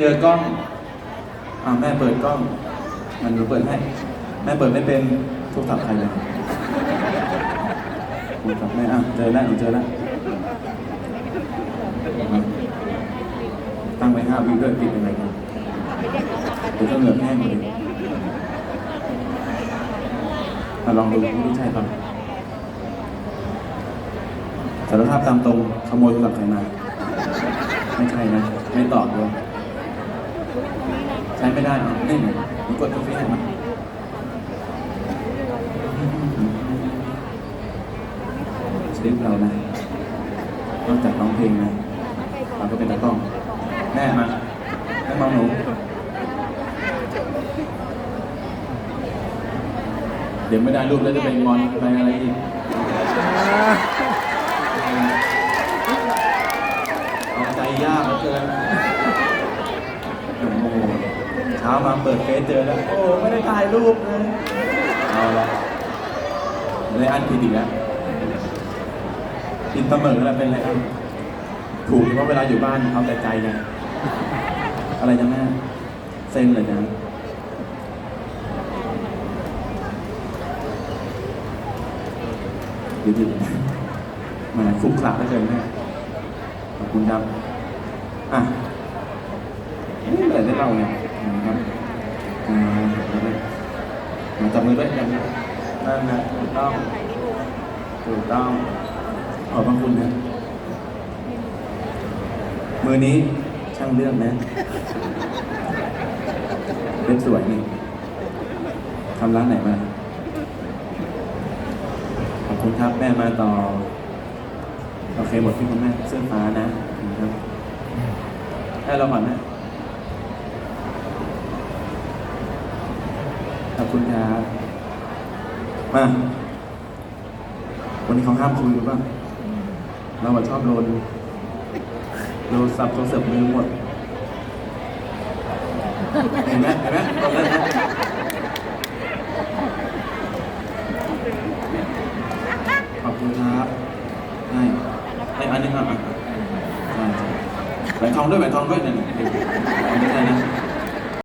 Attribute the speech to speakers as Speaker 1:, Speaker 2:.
Speaker 1: เจอกล้องอ่าแม่เปิดกล้องมันหนูเปิดให้ แม่เปิดไม่เป็นโทุกสับใครเลยคุณกับแม่อะเจอแล้วหนูเจอแล้วตั้งไว้ห้าวิด้วยปิดยังไงกันเดี๋ยวก็เหงื่อแห้งเลยอะลองดูไม่ใช่ป่ะสารภาพตามตรงขโมยโทรศัพท์ใครมาไม่ใช่นะ ไม่ตอบด้วย ไม่ได้อะนี่ไงหนูกดตรงนี้ให้มาชีวิตเรานะนอกจากร้องเพลงนะเราก็เป็นตากล้อง แม่มาแม่มองหนู เดี๋ยวไม่ได้รูปแล้วจะไปงอนไปอะไรอีก เอาใจยากเหลือเกินโอ้โหเช้ามาเปิดเฟซเจอแล้ว โอ้ไม่ได้ถ่ายรูปเลยเอาละเลอันผิดอีกแล้วผิดเสมอแล้วเป็นไรอันถูกเพราะเวลาอยู่บ้านเอาแต่ใจไงอะไรจะแม่เซ็งเลยนะเดี๋ยวดิมาคุกคลักได้เลยแม่ขอบคุณครับ อะนี่เมื่อไรได้เราเนี่ย นะครับอ่าเอาเลยมาจับมือด้วยกันนะนั่นนะถูกต้องถูกต้อง ขอบพระคุณนะ มือนี้ช่างเลือกนะเล็บสวยนี่ทำร้านไหนมา ขอบคุณครับแม่มาต่อ โอเคหมดที่คุณแม่เสื้อฟ้านะนะครับให้เราก่อนนะ ขอบคุณครับมาวันนี้เขาห้ามคุยหรือเปล่าเราอะชอบโดนโดนสับโทรศัพท์มือหมดเห็นไหมเห็นไหมตอนนั้นนะขอบคุณครับให้ให้อันนี้ครับอะใช่ใช่แหวนทองด้วยแหวนทองด้วยเนี่ยเนี่ยไม่ใช่นะ